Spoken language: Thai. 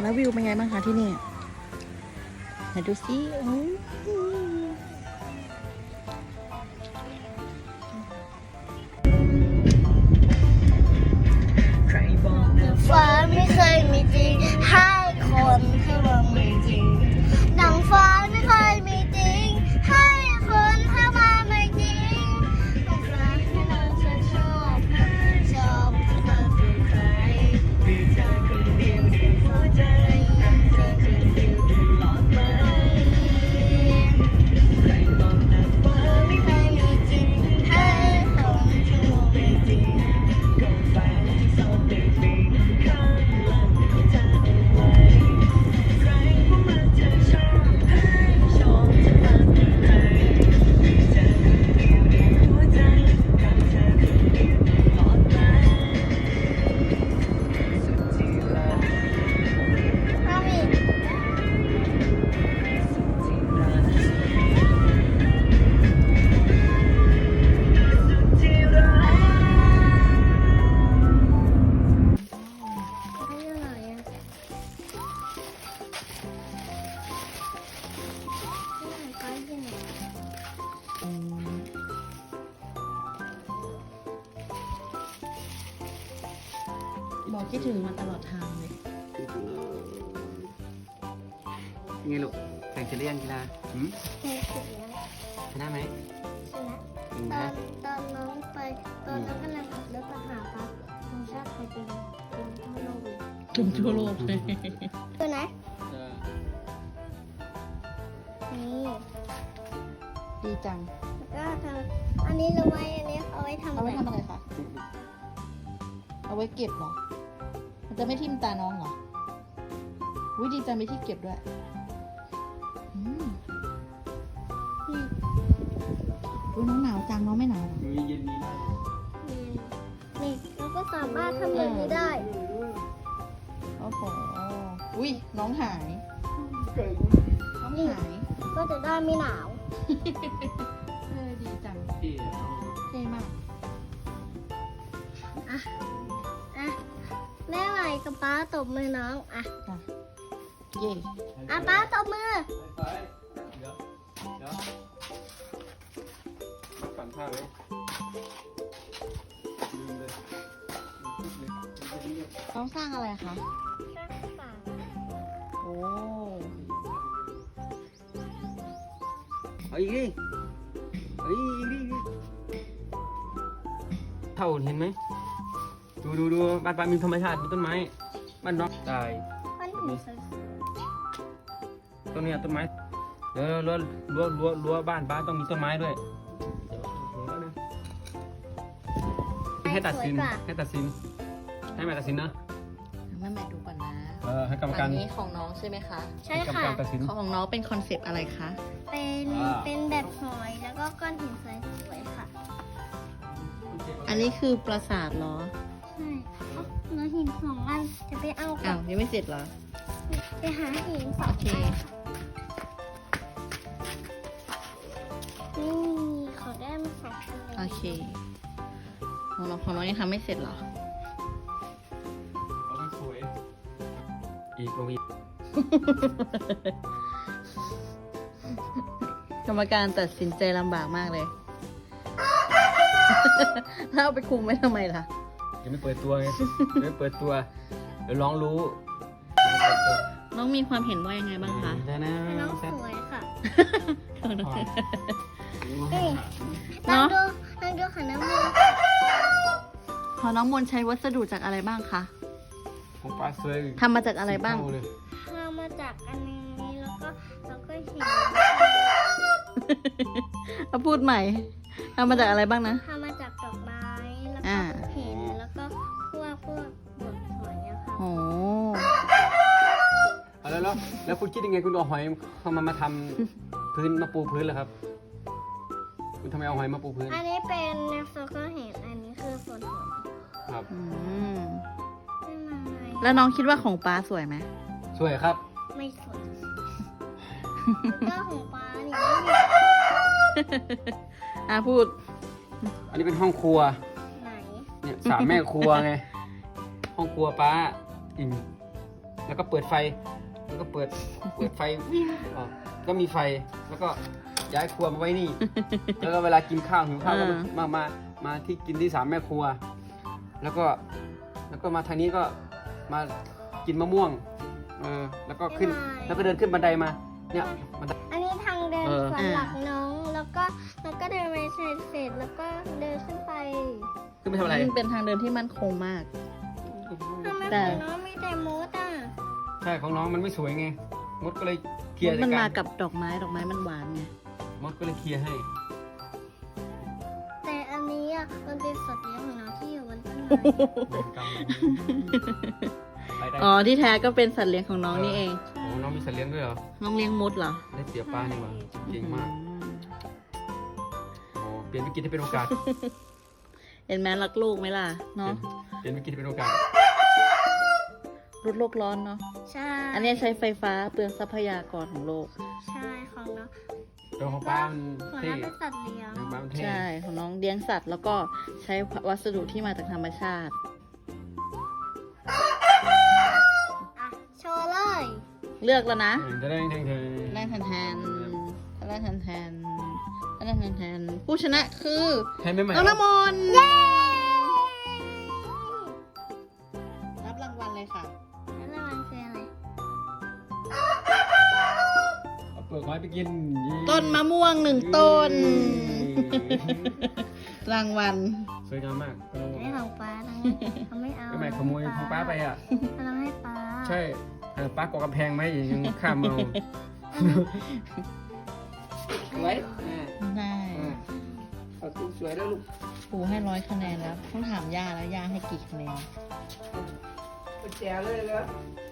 แล้ววิวเป็นไงบ้างคะที่นี่ไหนดูสิ บอกคิดถึงมันตลอดทางเลยไงลูกแข่งเสร็จหรือยังกีฬาหืมเคยถึงแล้วชนะไหมใช่ไหมจริงตอนะนตอนน้องไปตอนน้องกำลังขับรถไปหาปั๊บน้องชอบไปเป็นเป็นทั่วโลกเลยถึงทั่วโลกเลยตัวไหนนี่ดีจัง แล้วก็ทำอันนี้เราไว้อันนี้เอาไว้ทำเอาไว้อะไรทำอะไรคะ เอาไว้เก็บเหรอ มันจะไม่ทิ่มตาน้องเหรอวิดีจังมีที่เก็บด้วยอืมนี่อุ๊ยน้องหนาวจังน้องไม่หนาวเหรอมีเย็นดีมากนี่นี่เราก็สามารถทำแบบนี้ได้โอ้โหอุ้ยน้องหาย น้องหาย ก็จะได้ไม่หนาวเออดีจังที่เท่มาก อะอะ แม่ไหวกับป้าตบมือน้องอะจ้ะเย่อะป้าตบมือไปเดี๋ยวเดี๋ยวปั่นผ้าเลยลืมเลยลืมเลยน้องสร้างอะไรคะโอ้เอาอีกดิเอาอีกอีกดิอีกดิเท่าเห็นไหม ดูดูดูบ้านป้ามีธรรมชาติมีต้นไม้บ้านน้องตายก้อนหินสวยต้นเนี้ยต้นไม้เดี๋ยวรั้วรั้วรั้วรั้วบ้านป้าต้องมีต้นไม้ด้วยให้ตัดสินให้ตัดสิน ให้แม่ตัดสินนะแม่แม่ดูก่อนนะเออให้กรรมการอันนี้ของน้องใช่ไหมคะใช่ให้กรรมค่ะการตัดสินของน้องเป็นคอนเซปต์อะไรคะเป็นอ่าเป็นแบบหอยแล้วก็ก้อนหินสวยๆค่ะ อันนี้คือปราสาทเหรอ ใช่เอ้าแล้วหินสองอันจะไปเอากัอ้าบวยังไม่เสร็จเหรอ ไปหาหินสองโอเคนี่เขาได้มาสองอันเลยโอเคของน้องของน้องยังทำไม่เสร็จเหรอ เอาให้สวยอีกลงอีกกรรมการตัดสินใจลำบากมากเลย แล้วเอาไปคุมไว้ทำไมล่ะ ยังไม่เปิดตัวไง ยังไม่เปิดตัวเดี๋ยวลองรู้น้องมีความเห็นว่ายังไงบ้างคะได้นะน้องแซ่บสวยค่ะน้องนี่เนน้องอะดูน้องดูขันน้ำมือของน้องมนต์ใช้วัสดุจากอะไรบ้างคะของปลาสวยทำมาจากอะไรบ้างเท่เลยเรามาจากอันนี้แล้วก็แล้วก็หินเอาพูดใหม่ทำมาจากอะไรบ้างนะ ท คุณคิดยังไงคุณเอาหอยเข้ามามาทำพื้นมาปูพื้นเหรอครับ คุณทำไมเอาหอยมาปูพื้นอันนี้เป็นแนวโซก็เห็นอันนี้คือส่วนหัวครับอืมเป็นอะไรแล้วน้องคิดว่าของปลาสวยไหมสวยครับ ไม่สวยก็ของปลานี่ไม่มีอะพูด อันนี้เป็นห้องครัว ไหนเนี่ยสามแม่ครัวไง ห้องครัวป้าอิ่มแล้วก็เปิดไฟแล้ว ก็เปิดเปิดไฟวิ่งออกก็มีไฟแล้วก็ย้ายครัวมาไว้นี่ แล้วก็เวลากินข้าวหิวข้าวก็มามามาที่กินที่สามแม่ครัว แล้วก็แล้วก็มาทางนี้ก็มากินมะม่วงเออแล้วก็ขึ้นแล้วก็เดินขึ้นบันไดมาเนี่ยบันได อันนี้ทางเดินเออสำหรับน้อง แล้วก็แล้วก็เดินไปเสร็จเสร็จแล้วก็เดินขึ้นไปขึ้นไปทำอะไรมันเป็นทางเดินที่มั่นคงมาก ทำไมแต่ ของน้องมีแต่มดอะ ใช่ของน้องมันไม่สวยไง มดก็เลยเคลียร์มันจัดมาการกับดอกไม้ดอกไม้มันหวานไงมดก็เลยเคลียร์ให้ แต่อันนี้อะมันเป็นสัตว์เลี้ยงของน้องที่อยู่บนต้นไม้ไปได้อ๋อที่แท้ก็เป็นสัตว์เลี้ยงของน้องนี่เองโอ้น้องมีสัตว์เลี้ยงด้วยเหรอ น้องเลี้ยงมดเหรอ ได้เปรียบป้านี่หว่าเก่งมากโอ้เปลี่ยนวิกฤตให้เป็นโอกาส เห็นไหมรักลูกไหมล่ะเนาะ เปลี่ยนวิกฤตให้เป็นโอกาส ลดโลกร้อนเนาะ ใช่อันนี้ใช้ไฟฟ้าเปลืองทรัพยากรของโลก ใช่ของน้องตัวของป้ามันของเท่น้องเป็นสัตว์เลี้ยงของป้ามันเท่ใช่ของน้องเลี้ยงสัตว์แล้วก็ใช้วัสดุที่มาจากธรรมชาติ อะโชว์เลยเลือกแล้วนะจะได้แทงเธอแรกแทนแทนแรกแทนแทนแรกแทนแทนผู้ชนะคือ ให้ไม่ใหม่น้องน้ำมนต์ ปลือกไม้ไปกินต้นมะม่วงหนึ่งต้น รางวัลสวยงามมากไม่ของป้าทั้งนั้นเขาไม่เอาไม่ใหม่ขโมยของป้าไปอะเขาต้องให้ป้าใช่เออป้ากอกำแพงไหมยังข้ามเอาสวยได้เอาตุ้สวยแล้วลูกปูให้ร้อยคะแนนแล้ว ต้องถามย่าแล้วย่าให้กี่คะแนนกุญแจเลยแล้วอ